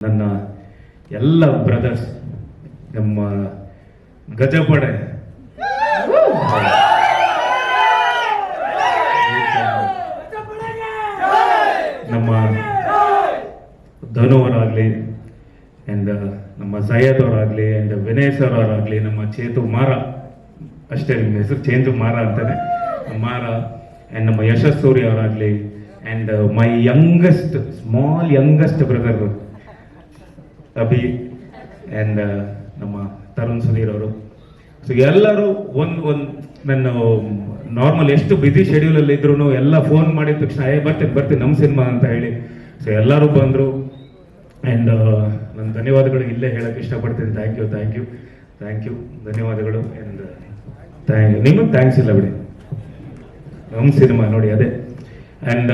ನನ್ನ ಎಲ್ಲ ಬ್ರದರ್ಸ್ ನಮ್ಮ ಗಜಪಡೆ. ನಮ್ಮ ಧನು ಅವರಾಗಲಿ ಆ್ಯಂಡ್ ನಮ್ಮ ಸೈಯದ್ ಅವರಾಗಲಿ ಆ್ಯಂಡ್ ವಿನಯ್ ಸರ್ ನಮ್ಮ ಚೇತು ಮಾರ. ಅಷ್ಟೇ ನಿಮ್ಮ ಹೆಸರು ಚೇತು ಮಾರ ಅಂತಾನೆ. ಮಾರ ಆ್ಯಂಡ್ ನಮ್ಮ Yashas Surya ಅವರಾಗಲಿ and my youngest small youngest brother Abhi and ನಮ್ಮ ತರುಣ್ ಸುಧೀರ್ ಅವರು. ಸೊ ಎಲ್ಲರೂ ಒಂದು ಒಂದು ನನ್ನ ನಾರ್ಮಲ್ ಎಷ್ಟು ಬಿಸಿ ಶೆಡ್ಯೂಲಲ್ಲಿ ಇದ್ರು ಎಲ್ಲ ಫೋನ್ ಮಾಡಿದ ತಕ್ಷಣ, ಏ, ಬರ್ತೀನಿ ಬರ್ತೀನಿ ನಮ್ಮ ಸಿನಿಮಾ ಅಂತ ಹೇಳಿ. ಸೊ ಎಲ್ಲರೂ ಬಂದರು. ಆ್ಯಂಡ್ ನನ್ನ ಧನ್ಯವಾದಗಳು ಇಲ್ಲೇ ಹೇಳಕ್ಕೆ ಇಷ್ಟಪಡ್ತೀನಿ. Thank you thank you thank you ಧನ್ಯವಾದಗಳು ಆ್ಯಂಡ್ ಥ್ಯಾಂಕ್ ನಿಮಗೆ ಥ್ಯಾಂಕ್ಸ್ ಇಲ್ಲ ಬಿಡಿ. ನಮ್ಮ ಸಿನಿಮಾ ನೋಡಿ, ಅದೇ. ಆ್ಯಂಡ್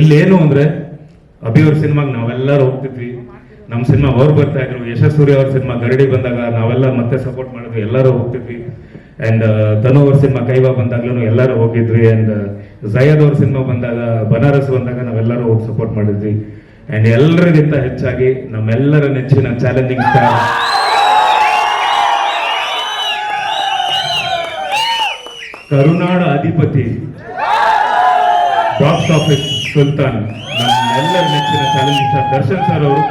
ಇಲ್ಲೇನು ಅಂದರೆ, ಅಭಿಯವ್ರ ಸಿನಿಮಾಗೆ ನಾವೆಲ್ಲರೂ ಹೋಗ್ತಿದ್ವಿ. ನಮ್ಮ ಸಿನಿಮಾ ಅವ್ರು ಬರ್ತಾ ಇದ್ರು. ಯಶಸ್ಸೂರಿ ಅವ್ರ ಸಿನಿಮಾ ಗರಡಿ ಬಂದಾಗ ನಾವೆಲ್ಲ ಮತ್ತೆ ಸಪೋರ್ಟ್ ಮಾಡಿದ್ವಿ. ಎಲ್ಲರೂ ಹೋಗ್ತಿದ್ವಿ. ಆ್ಯಂಡ್ ತನು ಅವ್ರ ಸಿನಿಮಾ ಕೈವಾ ಬಂದಾಗ್ಲೂ ಎಲ್ಲರೂ ಹೋಗಿದ್ವಿ. ಆ್ಯಂಡ್ ಜಯದ್ ಅವ್ರ ಸಿನಿಮಾ ಬಂದಾಗ, ಬನಾರಸ್ ಬಂದಾಗ ನಾವೆಲ್ಲರೂ ಹೋಗಿ ಸಪೋರ್ಟ್ ಮಾಡಿದ್ವಿ. ಆ್ಯಂಡ್ ಎಲ್ಲರಿಗಿಂತ ಹೆಚ್ಚಾಗಿ ನಮ್ಮೆಲ್ಲರ ನೆಚ್ಚಿನ ಚಾಲೆಂಜಿಂಗ್ ಸ್ಟಾರ್ ಕರುನಾಡ ಅಧಿಪತಿ ಬಾಕ್ಸ್ ಆಫೀಸ್ ಸುಲ್ತಾನ್, ನಮ್ಮೆಲ್ಲರ ನೆಚ್ಚಿನ ಚಾಲೆಂಜಿಂಗ್ ಸ್ಟಾರ್ ದರ್ಶನ್ ಸರ್ ಅವರು.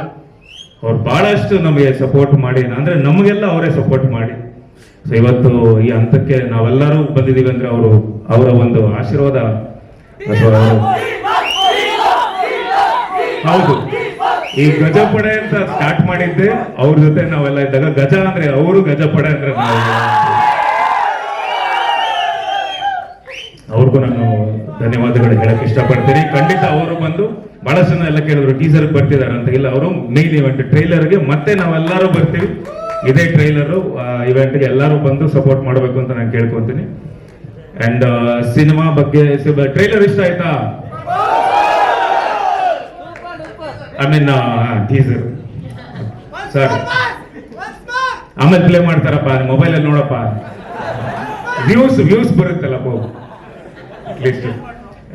ಅವ್ರು ಬಹಳಷ್ಟು ನಮಗೆ ಸಪೋರ್ಟ್ ಮಾಡಿ ಅಂದ್ರೆ ನಮಗೆಲ್ಲ ಅವರೇ ಸಪೋರ್ಟ್ ಮಾಡಿ. ಸೊ ಇವತ್ತು ಈ ಹಂತಕ್ಕೆ ನಾವೆಲ್ಲರೂ ಬಂದಿದ್ದೀವಿ ಅಂದ್ರೆ ಅವರು ಅವರ ಒಂದು ಆಶೀರ್ವಾದ ಹೌದು. ಈ ಗಜಪಡೆ ಅಂತ ಸ್ಟಾರ್ಟ್ ಮಾಡಿದ್ದೆ, ಅವ್ರ ಜೊತೆ ನಾವೆಲ್ಲ ಇದ್ದಾಗ ಗಜ ಅಂದ್ರೆ ಅವರು ಗಜಪಡೆ ಅಂದ್ರೆ ನಾವು. ಅವ್ರಿಗೂ ನಾನು ಧನ್ಯವಾದಗಳು ಹೇಳಕ್ ಇಷ್ಟಪಡ್ತೀನಿ. ಖಂಡಿತ ಅವರು ಬಂದು ಬಹಳಷ್ಟು ಎಲ್ಲ ಕೇಳಿದ್ರು, ಟೀಸರ್ ಬರ್ತಿದ್ದಾರೆ ಅಂತ. ಇಲ್ಲ, ಅವರು ಮೇನ್ ಇವೆಂಟ್ ಟ್ರೈಲರ್ಗೆ ಮತ್ತೆ ನಾವೆಲ್ಲರೂ ಬರ್ತೀವಿ. ಇದೇ ಟ್ರೈಲರು ಇವೆಂಟ್ಗೆ ಎಲ್ಲರೂ ಬಂದು ಸಪೋರ್ಟ್ ಮಾಡಬೇಕು ಅಂತ ನಾನು ಕೇಳ್ಕೊತೀನಿ. ಅಂಡ್ ಸಿನಿಮಾ ಬಗ್ಗೆ ಟ್ರೈಲರ್ ಇಷ್ಟ ಆಯ್ತಾ? ಐ ಮೀನ್ ಟೀಸರ್ ಸರ್ ಆಮೇಲೆ ಪ್ಲೇ ಮಾಡ್ತಾರಪ್ಪ ಮೊಬೈಲಲ್ಲಿ ನೋಡಪ್ಪ. ವ್ಯೂಸ್ ವ್ಯೂಸ್ ಬರುತ್ತಲ್ಲಪ್ಪ ಅಟ್ಲೀಸ್ಟ್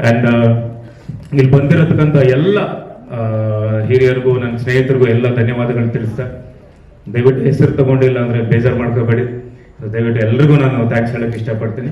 ಅಂಡ್ ಇಲ್ಲಿ ಬಂದಿರತಕ್ಕಂಥ ಎಲ್ಲ ಹಿರಿಯರಿಗೂ, ನನ್ನ ಸ್ನೇಹಿತರಿಗೂ ಎಲ್ಲ ಧನ್ಯವಾದಗಳು ತಿಳಿಸ್ತಾ, ದಯವಿಟ್ಟು ಹೆಸರು ತಗೊಂಡಿಲ್ಲ ಅಂದ್ರೆ ಬೇಜಾರು ಮಾಡ್ಕೋಬೇಡಿ. ದಯವಿಟ್ಟು ಎಲ್ರಿಗೂ ನಾನು ಥ್ಯಾಂಕ್ಸ್ ಹೇಳೋಕ್ಕೆ ಇಷ್ಟಪಡ್ತೀನಿ.